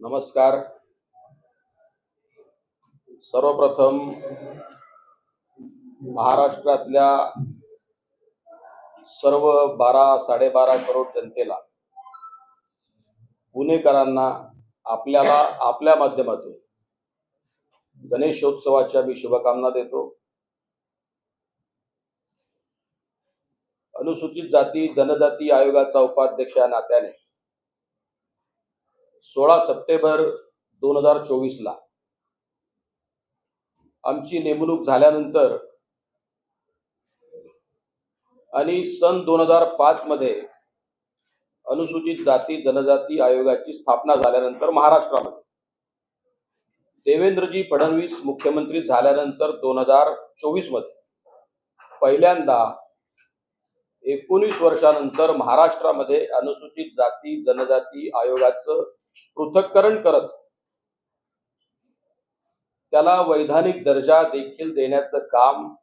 नमस्कार. सर्वप्रथम महाराष्ट्रातल्या सर्व बारा साडेबारा करोड जनतेला पुणेकरांना आपल्याला आपल्या माध्यमातून गणेशोत्सवाच्या मी शुभकामना देतो. अनुसूचित जाती जनजाती आयोगाचा उपाध्यक्ष या नात्याने सोळा सप्टेंबर दोन हजार चोवीसला. आमची नेमणूक झाल्यानंतर आणि सन दोन हजार पाच मध्ये अनुसूचित जाती जनजाती आयोगाची स्थापना झाल्यानंतर महाराष्ट्रामध्ये. देवेंद्रजी फडणवीस मुख्यमंत्री झाल्यानंतर दोन हजार चोवीसमध्ये पहिल्यांदा एकोणीस वर्षानंतर महाराष्ट्रामध्ये अनुसूचित जाती जनजाती आयोगाचं पृथक्करण करत. त्याला वैधानिक दर्जा देखील देण्याचं काम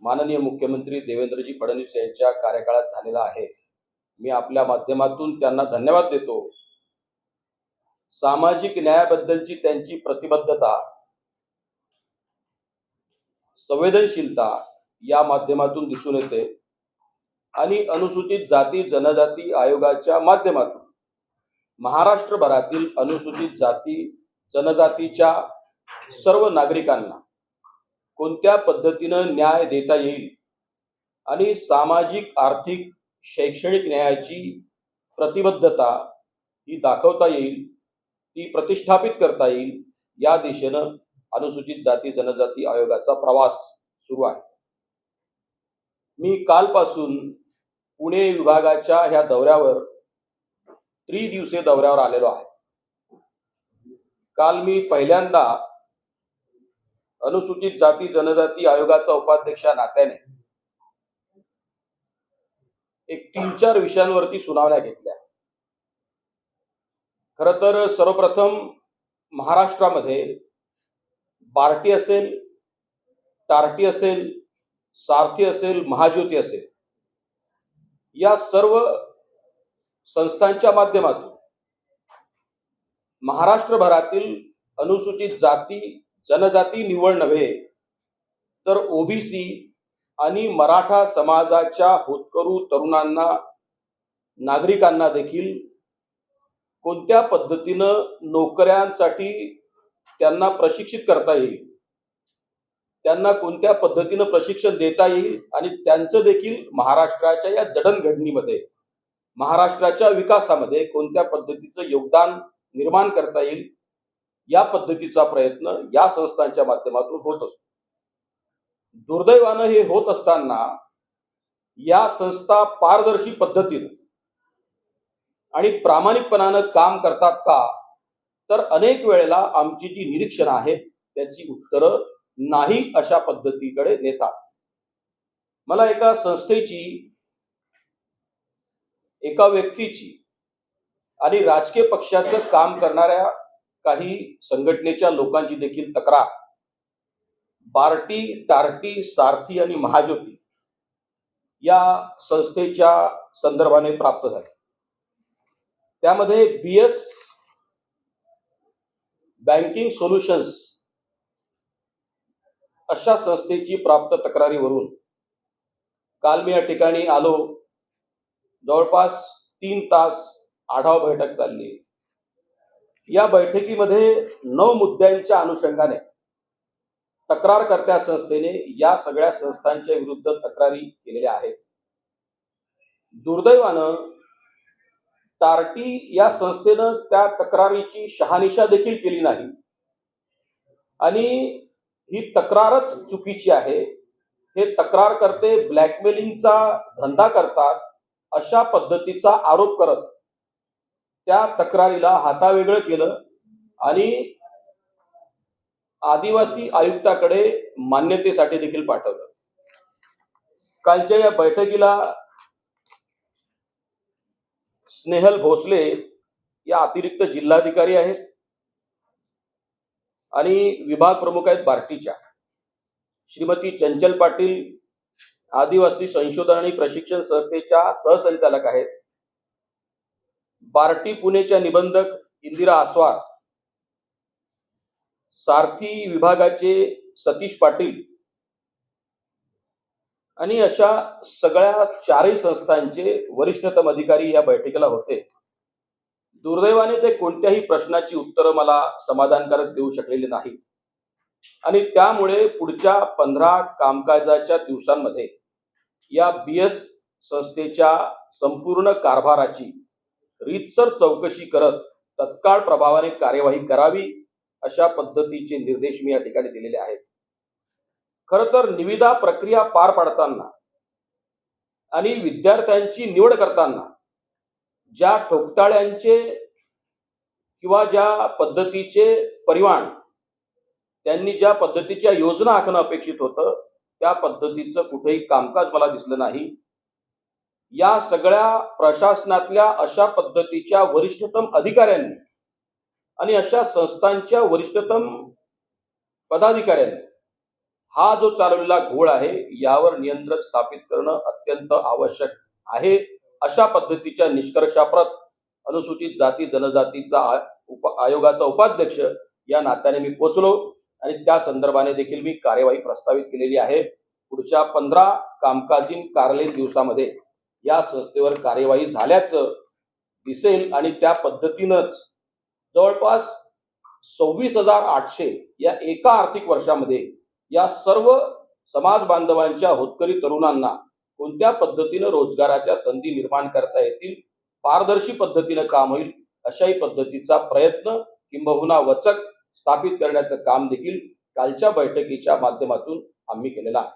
माननीय मुख्यमंत्री देवेंद्रजी फडणवीस यांच्या कार्यकाळात झालेलं आहे. मी आपल्या माध्यमातून त्यांना धन्यवाद देतो. सामाजिक न्यायाबद्दलची त्यांची प्रतिबद्धता संवेदनशीलता या माध्यमातून दिसून येते आणि अनुसूचित जाती जनजाती आयोगाच्या माध्यमातून. महाराष्ट्रभरातील अनुसूचित जाती जनजातीच्या सर्व नागरिकांना कोणत्या पद्धतीनं न्याय देता येईल आणि सामाजिक आर्थिक शैक्षणिक न्यायाची प्रतिबद्धता ही दाखवता येईल ती प्रतिष्ठापित करता येईल या दिशेनं अनुसूचित जाती जनजाती आयोगाचा प्रवास सुरू आहे. मी कालपासून पुणे विभागाच्या ह्या दौऱ्यावर त्रिदिवसीय दौऱ्यावर आलेलो आहे. काल मी पहिल्यांदा अनुसूचित जाती जनजाती आयोगाचा उपाध्यक्ष नात्याने एक तीन चार विषयांवरती सुनावण्या घेतल्या. खर तर सर्वप्रथम महाराष्ट्रामध्ये बार्टी असेल टार्टी असेल सारथी असेल महाज्योती असेल या सर्व संस्थांच्या माध्यमातून महाराष्ट्रभरातील अनुसूचित जाती जनजाती निवड नव्हे तर ओबीसी आणि मराठा समाजाच्या होतकरू तरुणांना नागरिकांना देखील कोणत्या पद्धतीनं नोकऱ्यांसाठी त्यांना प्रशिक्षित करता येईल? त्यांना कोणत्या पद्धतीनं प्रशिक्षण देता येईल? आणि त्यांचं देखील महाराष्ट्राच्या या जडणघडणीमध्ये महाराष्ट्राच्या विकासामध्ये कोणत्या पद्धतीचं योगदान निर्माण करता येईल या पद्धतीचा प्रयत्न या संस्थांच्या माध्यमातून होत असतो. दुर्दैवानं हे होत असताना या संस्था पारदर्शी पद्धतीनं आणि प्रामाणिकपणानं काम करतात का तर अनेक वेळेला आमची जी निरीक्षणं आहेत त्याची उत्तरं नाही अशा पद्धतीकडे नेतात. मला एका संस्थेची एका व्यक्तीची आणि राजकीय पक्षाचं काम करणाऱ्या काही संघटनेच्या लोकांची देखील तक्रार. बार्टी टार्टी सारथी आणि महाज्योती या संस्थेच्या संदर्भाने प्राप्त झाली. त्यामध्ये बी एस बँकिंग सोल्युशन्स अशा संस्थेची प्राप्त तक्रारीवरून काल मी या ठिकाणी आलो. जवळपास तीन तास आढावा बैठक चालली. या बैठकीमध्ये नऊ मुद्द्यांच्या अनुषंगाने तक्रारकर्त्या संस्थेने या सगळ्या संस्थांच्या विरुद्ध तक्रारी केलेल्या आहेत. दुर्दैवानं टार्टी या संस्थेनं त्या तक्रारीची शहानिशा देखील केली नाही. आणि ही तक्रारच चुकीची आहे. हे तक्रारकर्ते ब्लॅकमेलिंगचा धंदा करतात. अशा पद्धतीचा आरोप करत त्या तक्रारीला हातावेगळं केलं आणि आदिवासी आयुक्ताकडे मान्यतेसाठी देखील पाठवलं. कालच्या या बैठकीला स्नेहल भोसले या अतिरिक्त जिल्हाधिकारी आहेत आणि विभाग प्रमुख आहेत बार्टीच्या. श्रीमती चंचल पाटील आदिवासी संशोधन आणि प्रशिक्षण संस्थेच्या सहसंचालक आहेत. बार्टी पुणेच्या निबंधक इंदिरा आस्वार सारथी विभागाचे सतीश पाटील आणि अशा सगळ्या चारही संस्थांचे वरिष्ठतम अधिकारी या बैठकीला होते. दुर्दैवाने ते कोणत्याही प्रश्नाची उत्तरं मला समाधानकारक देऊ शकलेली नाही आणि त्यामुळे पुढच्या पंधरा कामकाजाच्या दिवसांमध्ये या बी एस संस्थेच्या संपूर्ण कारभाराची रीतसर चौकशी करत तत्काळ प्रभावाने कार्यवाही करावी अशा पद्धतीचे निर्देश मी या ठिकाणी दिलेले आहेत. खर तर निविदा प्रक्रिया पार पाडताना आणि विद्यार्थ्यांची निवड करताना ज्या ठोकताळ्यांचे किंवा ज्या पद्धतीचे परिमाण त्यांनी ज्या पद्धतीच्या योजना आखणं अपेक्षित होतं त्या पद्धतीचं कुठेही कामकाज मला दिसलं नाही. या सगळ्या प्रशासनातल्या अशा पद्धतीच्या वरिष्ठतम अधिकाऱ्यांनी आणि अशा संस्थांच्या वरिष्ठतम पदाधिकाऱ्यांनी हा जो चालवलेला घोळ आहे यावर नियंत्रण स्थापित करणं अत्यंत आवश्यक आहे. अशा पद्धतीच्या निष्कर्षाप्रत अनुसूचित जाती जनजातीचा उप- आयोगाचा उपाध्यक्ष या नात्याने मी पोचलो. आणि त्या संदर्भाने देखील मी कार्यवाही प्रस्तावित केलेली आहे. पुढच्या पंधरा कामकाजीन कार्यालयीन दिवसामध्ये या संस्थेवर कार्यवाही झाल्याचं दिसेल आणि त्या पद्धतीनंच जवळपास सव्वीस हजार आठशे या एका आर्थिक वर्षामध्ये या सर्व समाज बांधवांच्या होतकरी तरुणांना कोणत्या पद्धतीनं रोजगाराच्या संधी निर्माण करता येतील पारदर्शी पद्धतीनं काम होईल अशाही पद्धतीचा प्रयत्न किंबहुना वचक स्थापित करण्याचं काम देखील कालच्या बैठकीच्या माध्यमातून आम्ही केलेला आहे.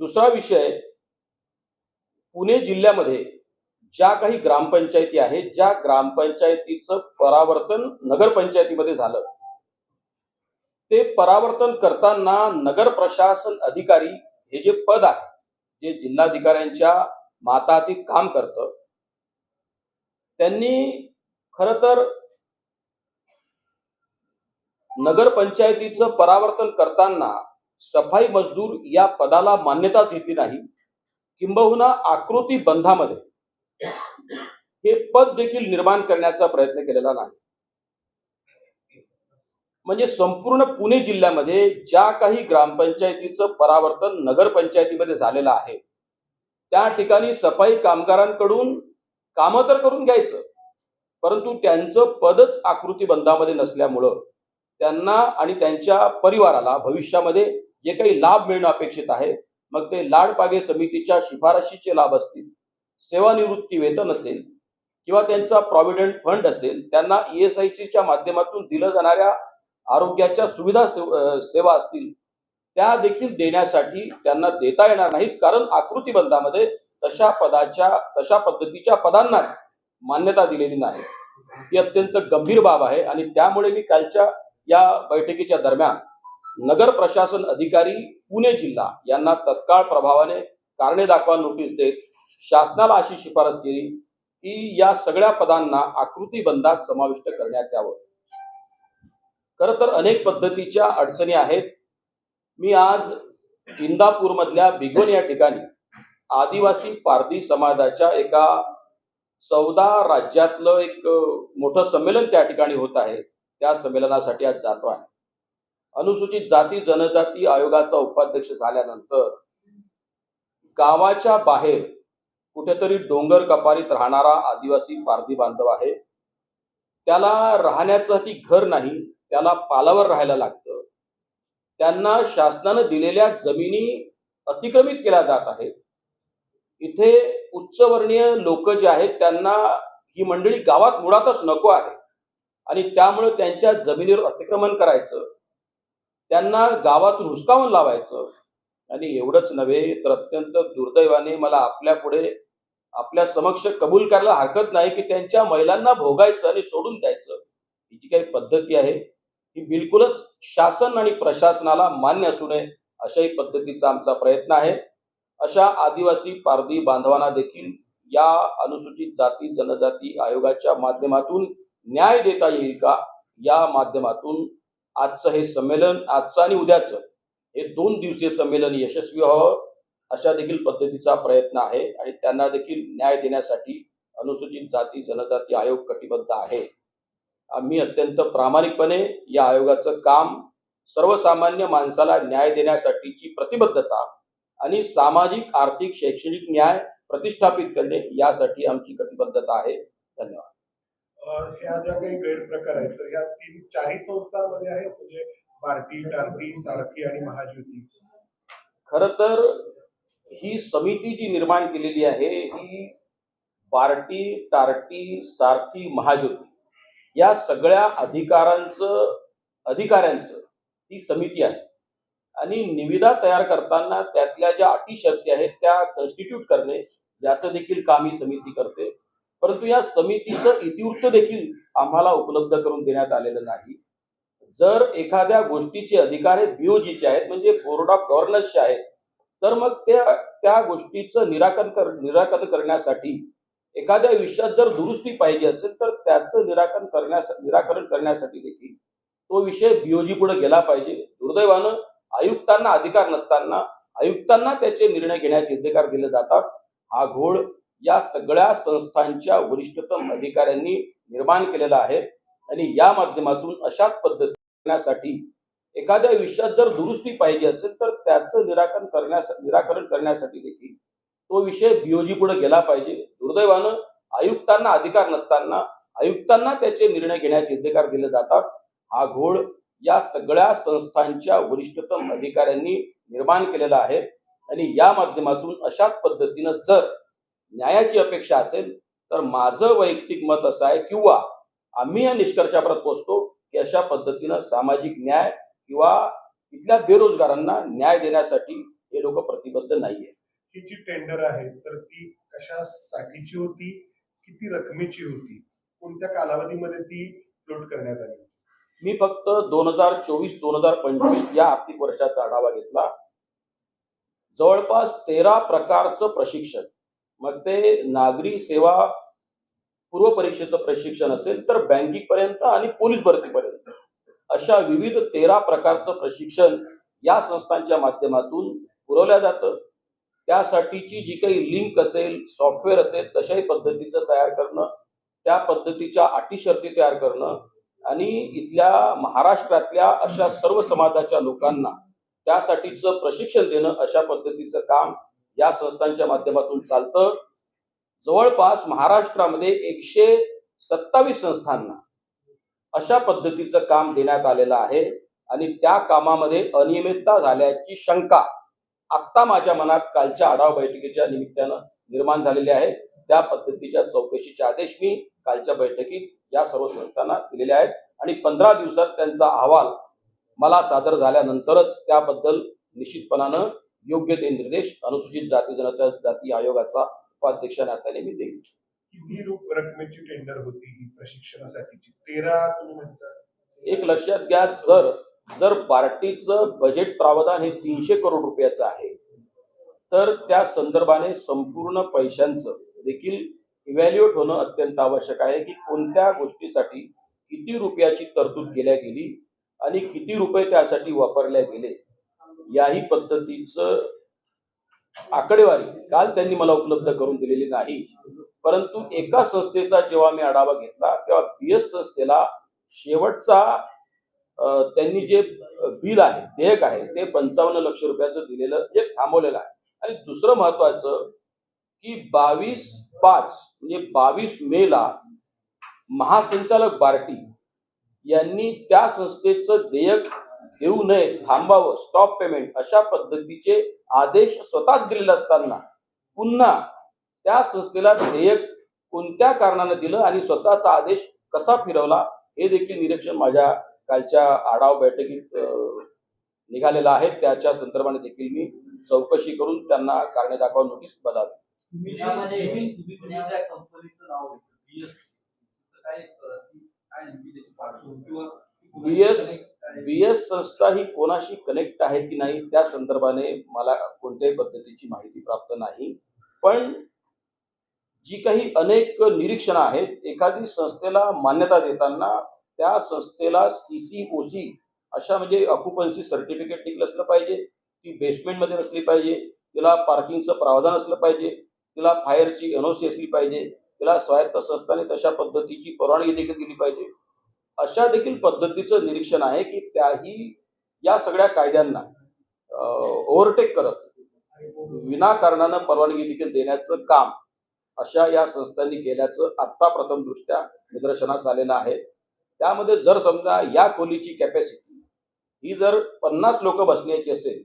दुसरा विषय पुणे जिल्ह्यामध्ये ज्या काही ग्रामपंचायती आहेत ज्या ग्रामपंचायतीचं परावर्तन नगरपंचायतीमध्ये झालं ते परावर्तन करताना नगर प्रशासन अधिकारी हे जे पद आहे जे जिल्हाधिकाऱ्यांच्या मातातीत काम करतं त्यांनी खर तर नगरपंचायतीचं परावर्तन करताना सफाई मजदूर या पदाला मान्यताच घेतली नाही. किंबहुना आकृती बंधामध्ये हे पद देखील निर्माण करण्याचा प्रयत्न केलेला नाही. म्हणजे संपूर्ण पुणे जिल्ह्यामध्ये ज्या काही ग्रामपंचायतीचं परावर्तन नगरपंचायतीमध्ये झालेलं आहे त्या ठिकाणी सफाई कामगारांकडून कामं तर करून घ्यायचं परंतु त्यांचं पदच आकृतीबंधामध्ये नसल्यामुळं त्यांना आणि त्यांच्या परिवाराला भविष्यामध्ये जे काही लाभ मिळणं अपेक्षित आहे मग ते लाडपागे समितीच्या शिफारशीचे लाभ असतील सेवानिवृत्ती वेतन असेल किंवा त्यांचा प्रॉव्हिडंट फंड असेल त्यांना ई एस आय सीच्या माध्यमातून दिलं जाणाऱ्या आरोग्याच्या सुविधा सेव- सेवा असतील त्या देखील देण्यासाठी त्यांना देता येणार नाहीत. कारण आकृतीबंधामध्ये तशा पदाच्या तशा पद्धतीच्या पदांनाच मान्यता दिलेली नाही. ही अत्यंत गंभीर बाब आहे आणि त्यामुळे मी कालच्या या बैठकीच्या दरम्यान नगर प्रशासन अधिकारी पुणे जिल्हा यांना तत्काळ प्रभावाने कारणे दाखवा नोटीस देत शासनाला अशी शिफारस केली की या सगळ्या पदांना आकृतीबंधात समाविष्ट करण्यात यावं. खर तर अनेक पद्धतीच्या अडचणी आहेत. मी आज इंदापूरमधल्या बिगोन या ठिकाणी आदिवासी पारधी समाजाच्या एका चौदा राज्यातलं एक मोठं संमेलन त्या ठिकाणी होत आहे. त्या संमेलनासाठी आज जातो आहे. अनुसूचित जाती जनजाती आयोगाचा उपाध्यक्ष झाल्यानंतर गावाच्या बाहेर कुठेतरी डोंगर कपारीत राहणारा आदिवासी पारधी बांधव आहे. त्याला राहण्यासाठी घर नाही त्याला पालावर राहायला लागतं. त्यांना शासनानं दिलेल्या जमिनी अतिक्रमित केल्या जात आहेत. इथे उच्चवर्णीय लोक जे आहेत त्यांना ही मंडळी गावात मुळातच नको आहे. आणि त्यामुळे त्यांच्या जमिनीवर अतिक्रमण करायचं त्यांना गावातून हुसकावून लावायचं. आणि एवढंच नव्हे तर अत्यंत दुर्दैवाने मला आपल्या पुढे आपल्या समक्ष कबूल करायला हरकत नाही की त्यांच्या महिलांना भोगायचं आणि सोडून द्यायचं. ही जी काही पद्धती आहे ही बिलकुलच शासन आणि प्रशासनाला मान्य असू नये अशाही पद्धतीचा आमचा प्रयत्न आहे. अशा आदिवासी पारधी बांधवांना देखील या अनुसूचित जाती जनजाती आयोगाच्या माध्यमातून न्याय देता येईल का? या माध्यमातून आजचं हे संमेलन आजचं आणि उद्याचं हे दोन दिवसीय संमेलन यशस्वी व्हावं अशा देखील पद्धतीचा प्रयत्न आहे आणि त्यांना देखील न्याय देण्यासाठी अनुसूचित जाती जनजाती आयोग कटिबद्ध आहे. आम्ही अत्यंत प्रामाणिकपणे या आयोगाचं काम सर्वसामान्य माणसाला न्याय देण्यासाठीची प्रतिबद्धता आणि सामाजिक आर्थिक शैक्षणिक न्याय प्रतिष्ठापित करणे यासाठी आमची कटिबद्धता आहे. धन्यवाद. ह्या ज्या काही गैरप्रकार आहेत तर ह्या तीन चारही संस्थांमध्ये आहेत म्हणजे पार्टी टार्टी सारथी आणि महाज्योती. खर तर ही समिती जी निर्माण केलेली आहे ही पार्टी टार्टी सारथी महाज्योती या सगळ्या अधिकारांचं अधिकाऱ्यांचं ही समिती आहे. आणि निविदा तयार करताना त्यातल्या ज्या अटी शर्ती आहेत त्या कन्स्टिट्यूट करणे याचं देखील काम ही समिती करते. परंतु या समितीचं इतिवृत्त देखील आम्हाला उपलब्ध करून देण्यात आलेलं नाही. जर एखाद्या गोष्टीचे अधिकार हे बीओजीचे आहेत म्हणजे बोर्ड ऑफ गव्हर्नन्सचे आहेत तर मग त्या त्या गोष्टीचं निराकरण कर निराकरण करण्यासाठी एखाद्या विषयात जर दुरुस्ती पाहिजे असेल तर त्याचं निराकरण करण्यास निराकरण करण्यासाठी देखील तो विषय बीओजी पुढे गेला पाहिजे. दुर्दैवानं आयुक्तांना अधिकार नसताना आयुक्तांना त्याचे निर्णय घेण्याचे अधिकार दिले जातात. हा घोळ या सगळ्या संस्थांच्या वरिष्ठतम अधिकाऱ्यांनी निर्माण केलेला आहे. आणि या माध्यमातून अशाच पद्धतीसाठी एखाद्या विषयात जर दुरुस्ती पाहिजे असेल तर त्याचं निराकरण करण्यास निराकरण करण्यासाठी देखील तो विषय बीओजी पुढे गेला पाहिजे. दुर्दैवानं आयुक्तांना अधिकार नसताना आयुक्तांना त्याचे निर्णय घेण्याचे अधिकार दिले जातात. हा घोळ या सगळ्या संस्थांच्या वरिष्ठतम अधिकाऱ्यांनी निर्माण केलेला आहे. आणि या माध्यमातून अशाच पद्धतीनं जर न्यायाची अपेक्षा असेल तर माझं वैयक्तिक मत असं आहे किंवा आम्ही या निष्कर्षापर्यंत पोहोचतो की अशा पद्धतीनं सामाजिक न्याय किंवा इथल्या बेरोजगारांना न्याय देण्यासाठी हे लोक प्रतिबद्ध नाहीये. ही जी टेंडर आहे तर ती कशासाठीची होती? किती रकमेची होती? कोणत्या कालावधीमध्ये ती फ्लोट करण्यात आली? मी फक्त दोन हजार चोवीस दोन हजार पंचवीस या आर्थिक वर्षाचा आढावा घेतला. जवळपास तेरा प्रकारचं प्रशिक्षण. मग ते नागरी सेवा पूर्व परीक्षेचं प्रशिक्षण असेल तर बँकिंग पर्यंत आणि पोलीस भरतीपर्यंत. अशा विविध तेरा प्रकारचं प्रशिक्षण या संस्थांच्या माध्यमातून पुरवल्या जातं. त्यासाठीची जी काही लिंक असेल सॉफ्टवेअर असेल तशाही पद्धतीचं तयार करणं त्या पद्धतीच्या अटी शर्ती तयार करणं आणि इथल्या महाराष्ट्रातल्या अशा सर्व समाजाच्या लोकांना त्यासाठीचं प्रशिक्षण देणं अशा पद्धतीचं काम या संस्थांच्या माध्यमातून चालतं. जवळपास महाराष्ट्रामध्ये एकशे सत्तावीस संस्थांना अशा पद्धतीचं काम देण्यात आलेलं आहे आणि त्या कामामध्ये अनियमितता झाल्याची शंका आत्ता माझ्या मनात कालच्या आढावा बैठकीच्या निमित्तानं निर्माण झालेली आहे. त्या पद्धतीच्या चौकशीचे आदेश मी कालच्या बैठकीत या सर्व संस्थांना दिलेले आहेत आणि पंधरा दिवसात त्यांचा अहवाल मला सादर झाल्यानंतरच त्याबद्दल निश्चितपणानं योग्य ते निर्देश अनुसूचित जाती जनता जाती आयोगाचा उपाध्यक्ष नात्याने मी देईन. किती रूप रकमेची टेंडर होती ही प्रशिक्षणासाठीची? तेरा तुम्ही म्हणता. एक लक्षात घ्या जर जर पार्टीचं बजेट प्रावधान हे तीनशे करोड रुपयाचं आहे तर त्या संदर्भाने संपूर्ण पैशांचं देखील इव्हॅल्युएट होणं अत्यंत आवश्यक आहे की कोणत्या गोष्टीसाठी किती रुपयाची तरतूद केल्या गेली आणि किती रुपये त्यासाठी वापरल्या गेले. याही पद्धतीचं आकडेवारी काल त्यांनी मला उपलब्ध करून दिलेली नाही. परंतु एका संस्थेचा जेव्हा मी आढावा घेतला तेव्हा बी एस संस्थेला शेवटचा त्यांनी जे बिल आहे देयक आहे ते पंचावन्न लक्ष रुपयाचं दिलेलं जे थांबवलेलं आहे. आणि दुसरं महत्वाचं की बावीस पाच म्हणजे बावीस मेला महासंचालक बार्टी यांनी त्या संस्थेचं देयक देऊ नये थांबावं. स्टॉप पेमेंट अशा पद्धतीचे आदेश स्वतःच दिलेले असताना पुन्हा त्या संस्थेला देयक कोणत्या कारणानं दिलं आणि स्वतःचा आदेश कसा फिरवला हे देखील निरीक्षण माझ्या कालच्या आढावा बैठकीत निघालेलं आहे. त्याच्या संदर्भाने देखील मी चौकशी करून त्यांना कारणे दाखवा नोटीस घेतलं. बीएस बी एस संस्था ही कोणाशी कनेक्ट आहे की नाही त्या संदर्भाने मला कोणत्याही पद्धतीची माहिती प्राप्त नाही. पण जी काही अनेक निरीक्षणं आहेत एखादी संस्थेला मान्यता देताना त्या संस्थेला सी सी ओ सी अशा म्हणजे ऑक्युपन्सी सर्टिफिकेट निघलं असलं पाहिजे ती बेसमेंटमध्ये नसली पाहिजे तिला पार्किंगचं प्रावधान असलं पाहिजे तिला फायरची एन ओ सी असली पाहिजे तिला स्वायत्त संस्थाने तशा पद्धतीची परवानगी देखील दिली पाहिजे. अशा देखील पद्धतीचं निरीक्षण आहे की त्याही या सगळ्या कायद्यांना ओव्हरटेक करत विनाकारणानं परवानगी देखील देण्याचं काम अशा या संस्थांनी केल्याचं आत्ता प्रथमदृष्ट्या निदर्शनास आलेलं आहे. त्यामध्ये जर समजा या खोलीची कॅपॅसिटी ही जर पन्नास लोक बसण्याची असेल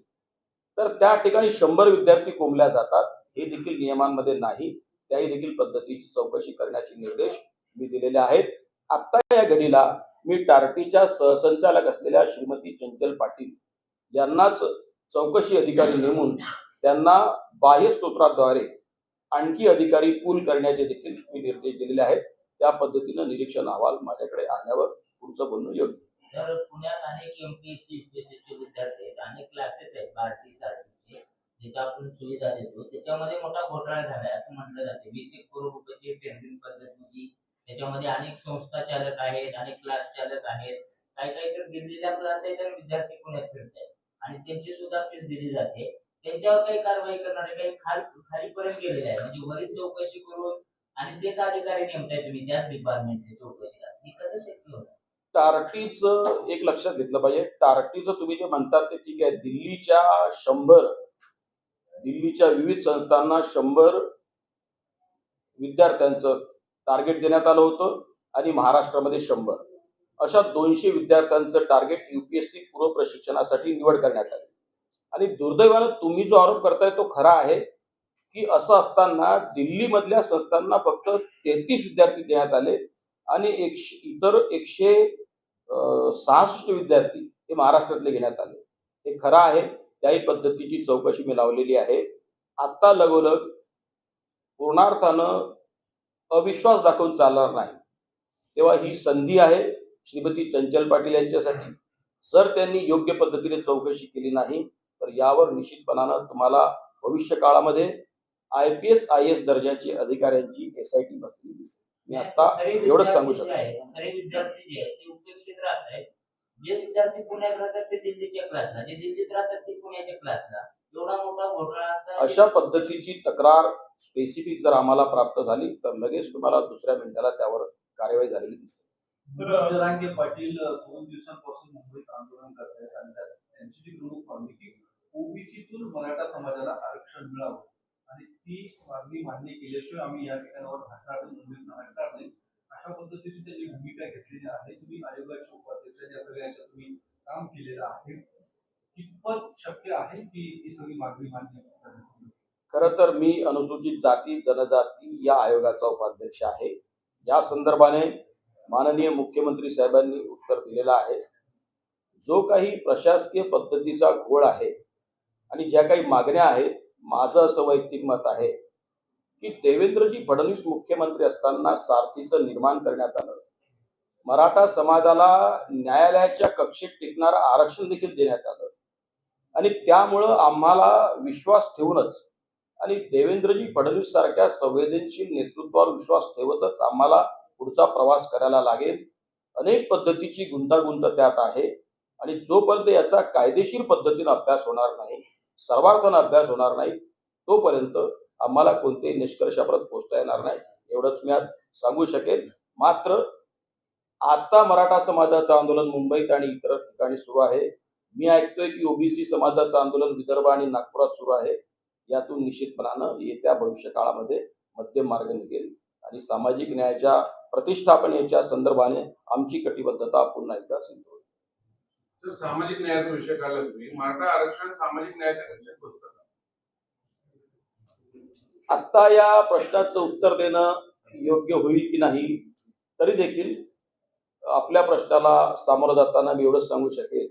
तर त्या ठिकाणी शंभर विद्यार्थी कोंबल्या जातात हे देखील नियमांमध्ये नाही. त्याही देखील पद्धतीची चौकशी करण्याचे निर्देश मी दिलेले आहेत. आत्ता या घडीला मी टार्टीच्या सहसंचालक असलेल्या श्रीमती चंचल पाटील यांनाच चौकशी अधिकारी नेमून त्यांना बाह्य स्तोत्राद्वारे आणखी अधिकारी पूल करण्याचे देखील मी निर्देश दिलेले आहेत. त्या पद्धतीनं निरीक्षण अहवाल माझ्याकडे आल्यावर पुढचं बोलणं योग्य सर पुण्यात अनेक एमपीएससी युपीएससीचे विद्यार्थी आहेत. अनेक क्लासेस आहेत. भारतीय साठीचे जिथे आपण सुविधा देतो. त्याच्यामध्ये मोठा घोटाळा झालाय असं म्हटलं जाते. वीस एक करोड रुपयाची टेंडरिंग पद्धत होती. त्याच्यामध्ये अनेक संस्था चालत आहेत अनेक क्लास चालत आहेत. काही काही तर दिल्लीला क्लास आहे तर विद्यार्थी पुण्यात फिरत आहेत आणि त्यांची सुद्धा फीस दिली जाते. त्यांच्यावर काही कारवाई करणारे काही खाल खालीपर्यंत गेलेले आहे म्हणजे वरील चौकशी करून आणि तेच अधिकारी नेमताय तुम्ही त्याच डिपार्टमेंटची चौकशी हे कसं शक्य होतं? टार्टीचं एक लक्षात घेतलं पाहिजे. टार्टीचं तुम्ही जे म्हणतात ते ठीक आहे. दिल्लीच्या शंभर दिल्लीच्या विविध संस्थांना शंभर विद्यार्थ्यांचं टार्गेट देण्यात आलं होतं आणि महाराष्ट्रामध्ये शंभर. अशा दोनशे विद्यार्थ्यांचं target U P S C पूर्व प्रशिक्षणासाठी निवड करण्यात आली. आणि दुर्दैवानं तुम्ही जो आरोप करताय तो खरा आहे की असं असताना दिल्लीमधल्या संस्थांना फक्त तेहतीस विद्यार्थी देण्यात आले आणि एकशे इतर एकशे सहासष्ट विद्यार्थी हे महाराष्ट्रातले घेण्यात आले. हे खरं आहे त्याही पद्धतीची चौकशी मी लावलेली आहे. आत्ता लगोलग पूर्णार्थानं अविश्वास दाखवून चालणार नाही. तेव्हा ही संधी आहे श्रीमती चंचल पाटील यांच्यासाठी. जर त्यांनी योग्य पद्धतीने चौकशी केली नाही तर यावर निश्चितपणानं तुम्हाला भविष्य काळामध्ये I P S I S दर्जाची अधिकाऱ्यांची एस आय टी बसलेली दिसेल. मी आता एवढंच सांगू शकतो. जे आहेत, खरे विद्यार्थी जे आहेत ते उपेक्षित राहत आहेत. जे विद्यार्थी पुण्यात राहतात ते दिल्लीच्या क्लासला जे दिल्लीत राहतात ते पुण्याच्या क्लासला एवढा मोठा घोटाळा असताना अशा पद्धतीची तक्रार स्पेसिफिक जर आम्हाला प्राप्त झाली तर लगेच तुम्हाला दुसऱ्या मिनिटाला त्यावर कार्यवाही झालेली दिसेल. जरांगे पाटील दोन दिवसांपासून मुंबईत आंदोलन आणि त्या- त्यांची जी प्रमुख मागणी की ओबीसीतून मराठा समाजाला आरक्षण मिळावं. आणि ती मागणी मान्य केल्याशिवाय आम्ही या ठिकाणावर हटणार मुंबईत हटणार नाही. अशा पद्धतीची त्यांनी भूमिका घेतलेली आहे. तुम्ही आयोगाच्या उपाध्यक्ष या सगळ्यांच्या तुम्ही काम केलेलं आहे. कितपत शक्य आहे की ही सगळी मागणी मान्य करण्याची? खरं तर मी अनुसूचित जाती जनजाती या आयोगाचा उपाध्यक्ष आहे. या संदर्भाने माननीय मुख्यमंत्री साहेबांनी उत्तर दिलेलं आहे. जो काही प्रशासकीय पद्धतीचा घोळ आहे आणि ज्या काही मागण्या आहेत माझं असं वैयक्तिक मत आहे की देवेंद्रजी फडणवीस मुख्यमंत्री असताना सारथीचं निर्माण करण्यात आलं. मराठा समाजाला न्यायालयाच्या कक्षेत टिकणारं आरक्षण देखील देण्यात आलं. आणि त्यामुळं आम्हाला विश्वास ठेवूनच आणि देवेंद्रजी फडणवीस सारख्या संवेदनशील नेतृत्वावर विश्वास ठेवतच आम्हाला पुढचा प्रवास करायला लागेल. अनेक पद्धतीची गुंतागुंत त्यात आहे आणि जोपर्यंत याचा कायदेशीर पद्धतीने अभ्यास होणार नाही सर्वार्थानं अभ्यास होणार नाही तोपर्यंत आम्हाला कोणत्याही निष्कर्षापर्यंत पोहोचता येणार नाही एवढंच मी आज सांगू शकेल मात्र आता मराठा समाजाचं आंदोलन मुंबईत आणि इतर ठिकाणी सुरू आहे. मी ऐकतोय की ओबीसी समाजाचं आंदोलन विदर्भ आणि नागपुरात सुरू आहे. यातून निश्चितपणानं येत्या भविष्य काळामध्ये मध्यम मार्ग निघेल. आणि सामाजिक न्यायाच्या प्रतिष्ठापनेच्या संदर्भाने आमची कटिबद्धता पुन्हा एकदा सिद्ध होईल. तर सामाजिक न्यायाचा विषय काढला तुम्ही. मराठा आरक्षण सामाजिक न्यायाच्या कक्षेत बसतं का? आत्ता या प्रश्नाचं उत्तर देणं योग्य होईल की नाही तरी देखील आपल्या प्रश्नाला सामोरं जाताना मी एवढंच सांगू शकेल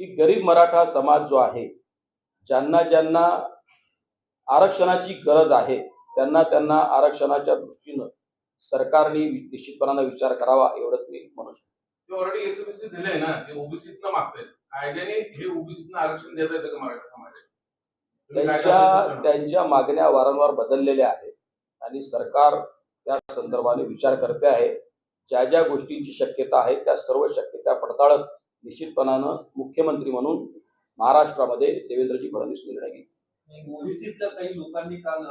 की गरीब मराठा समाज जो आहे ज्यांना ज्यांना आरक्षणाची गरज आहे. त्यांना त्यांना आरक्षणाच्या दृष्टीनं सरकारने निश्चितपणानं विचार करावा एवढंच मी म्हणू शकतो ते ऑलरेडी एसएमएससी दिलंय ना ते ओबीसीतनं मागतायत कायद्याने हे ओबीसीतनं आरक्षण देता येतं का मराठा समाजाला? तुम्ही काय त्यांच्या? त्यांच्या मागण्या वारंवार बदललेल्या आहेत आणि सरकार त्या संदर्भाने विचार करते आहे. ज्या ज्या गोष्टींची शक्यता आहे त्या सर्व शक्यता पडताळत निश्चितपणानं मुख्यमंत्री म्हणून महाराष्ट्रामध्ये देवेंद्रजी फडणवीस निर्णय घेतील. ओबीसीतल्या काही लोकांनी काल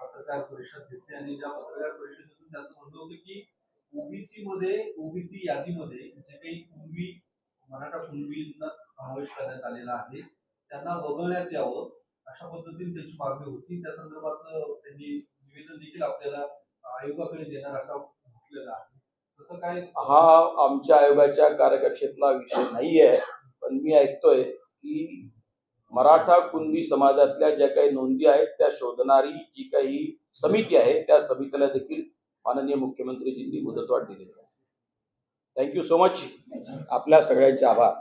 पत्रकार परिषद घेतली आणि ज्या पत्रकार परिषदेतून त्याचं म्हणलं होतं की ओबीसी मध्ये ओबीसी यादीमध्ये जे काही कुणबी मराठा कुणबींना समावेश करण्यात आलेला आहे त्यांना वगळण्यात यावं अशा पद्धतीने त्यांची मागणी होती. त्या संदर्भात त्यांनी निवेदन देखील आपल्याला आयोगाकडे देणार असं म्हटलेलं आहे. तसं काय? हा आमच्या आयोगाच्या कार्यकक्षेतला विषय नाही आहे पण मी ऐकतोय की मराठा कुणबी समाजातल्या ज्या काही नोंदी आहेत त्या शोधणारी जी काही समिती आहे त्या समितीला देखील माननीय मुख्यमंत्रीजींनी मुदतवाढ दिलेली आहे. थँक्यू सो मच आपल्या सगळ्यांचे आभार.